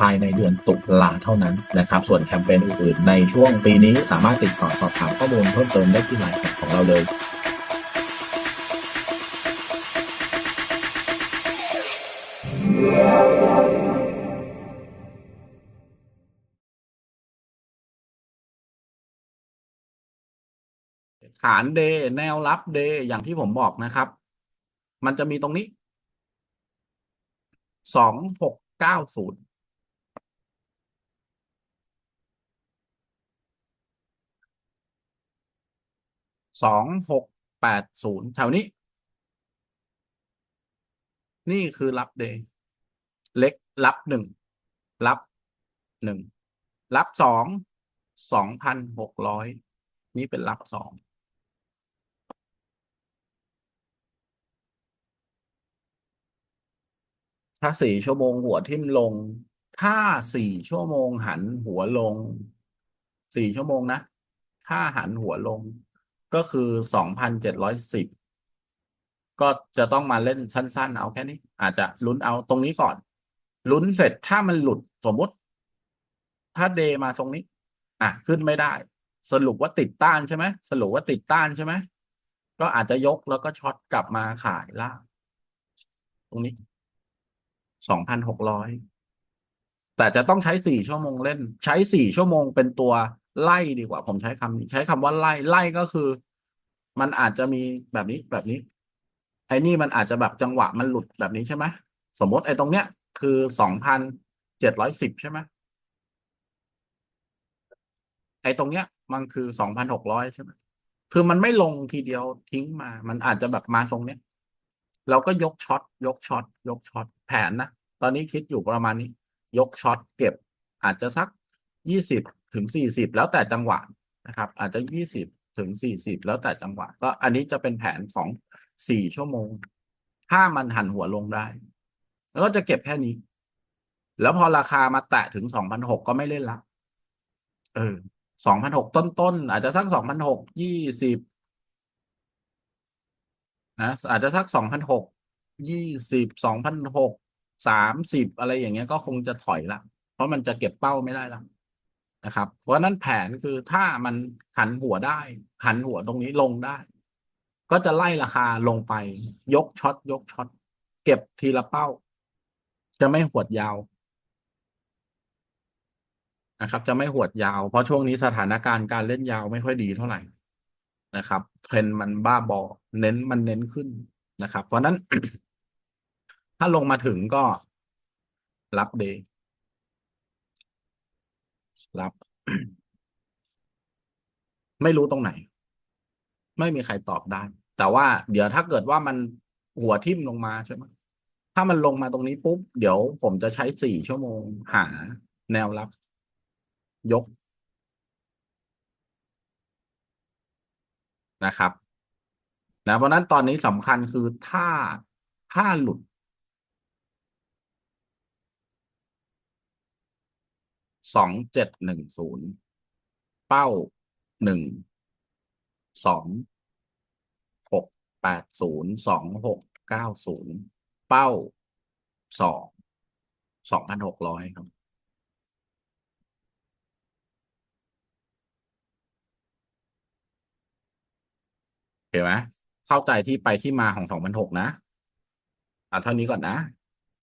ภายในเดือนตุลาเท่านั้นนะครับส่วนแคมเปญอื่นๆ ในช่วงปีนี้สามารถติดต่อสอบถามข้อมูลเพิ่มเติมได้ที่ไลน์ของเราเลยฐานเดแนวรับเดอย่างที่ผมบอกนะครับ มันจะมีตรงนี้สองหกเก้าศูนย์ สองหกแปดศูนย์แถวนี้ นี่คือรับเดย์เล็กรับหนึ่งรับหนึ่งรับสองสองพันหกร้อยนี่เป็นรับสองถ้าสี่ชั่วโมงหัวทิ่มลง ถ้าสี่ชั่วโมงหันหัวลง สี่ชั่วโมงนะ ถ้าหันหัวลง ก็คือสองพันเจ็ดร้อยสิบก็จะต้องมาเล่นสั้น ๆ เอาแค่นี้ อาจจะลุ้นเอาตรงนี้ก่อน ลุ้นเสร็จถ้ามันหลุดสมมติ ถ้าเดมาตรงนี้ อะ ขึ้นไม่ได้ สรุปว่าติดต้านใช่ไหมสรุปว่าติดต้านใช่ไหมก็อาจจะยกแล้วก็ช็อตกลับมาขายล่างตรงนี้สองพันหกร้อยแต่จะต้องใช้สี่ชั่วโมงเล่น ใช้สี่ชั่วโมงเป็นตัว ไล่ดีกว่า ผมใช้คำนี้ใช้คำว่าไล่ไล่ก็คือ มันอาจจะมีแบบนี้แบบนี้ ไอ้นี่มันอาจจะแบบจังหวะมันหลุดแบบนี้ใช่ไหมสมมติไอ้ตรงเนี้ย คือสองพันเจ็ดร้อยสิบใช่ไหมไอ้ตรงเนี้ย มันคือสองพันหกร้อยใช่ไหมคือมันไม่ลงทีเดียวทิ้งมา มันอาจจะแบบมาทรงเนี้ยเราก็ยกช็อตยกช็อตยกช็อตแผนนะ ตอนนี้คิดอยู่ประมาณนี้ ยกช็อตเก็บอาจจะสัก ยี่สิบถึงสี่สิบแล้วแต่จังหวะนะครับ อาจจะยี่สิบถึงสี่สิบแล้วแต่จังหวะ ก็อันนี้จะเป็นแผนของสี่ชั่วโมง ถ้ามันหันหัวลงได้ แล้วก็จะเก็บแค่นี้ แล้วพอราคามาแตะถึงสองพันหกก็ไม่เล่นละ เออสองพันหกต้นๆอาจจะสักสองพันหกยี่สิบนะอาจจะสักสองพันหกยี่สิบสองพันหกสามสิบอะไรอย่างเงี้ยก็คงจะถอยละ เพราะมันจะเก็บเป้าไม่ได้แล้ว นะครับ เพราะนั้นแผนคือถ้ามันหันหัวได้ หันหัวตรงนี้ลงได้ ก็จะไล่ราคาลงไป ยกช็อตยกช็อตเก็บทีละเป้า จะไม่หวดยาวนะครับ จะไม่หวดยาว เพราะช่วงนี้สถานการณ์การเล่นยาวไม่ค่อยดีเท่าไหร่นะครับเทรนด์มันบ้าบอเน้นมันเน้นขึ้นนะครับ เพราะนั้น ถ้าลงมาถึงก็รับเดย์ รับ ไม่รู้ตรงไหน ไม่มีใครตอบได้ แต่ว่าเดี๋ยวถ้าเกิดว่ามันหัวทิ่มลงมาใช่ไหมถ้ามันลงมาตรงนี้ปุ๊บ เดี๋ยวผมจะใช้สี่ชั่วโมงหาแนวรับ ยกนะครับนะเพราะนั้นตอนนี้สำคัญคือถ้าถ้าหลุด สองเจ็ดหนึ่งศูนย์เป้าหนึ่งสองหกแปดศูนย์สองหกเก้าศูนย์เป้าสองสองพันหกร้อยครับโอเคไหมเข้าใจที่ไปที่มาของสองพันหกนะ อ่าเท่านี้ก่อนนะ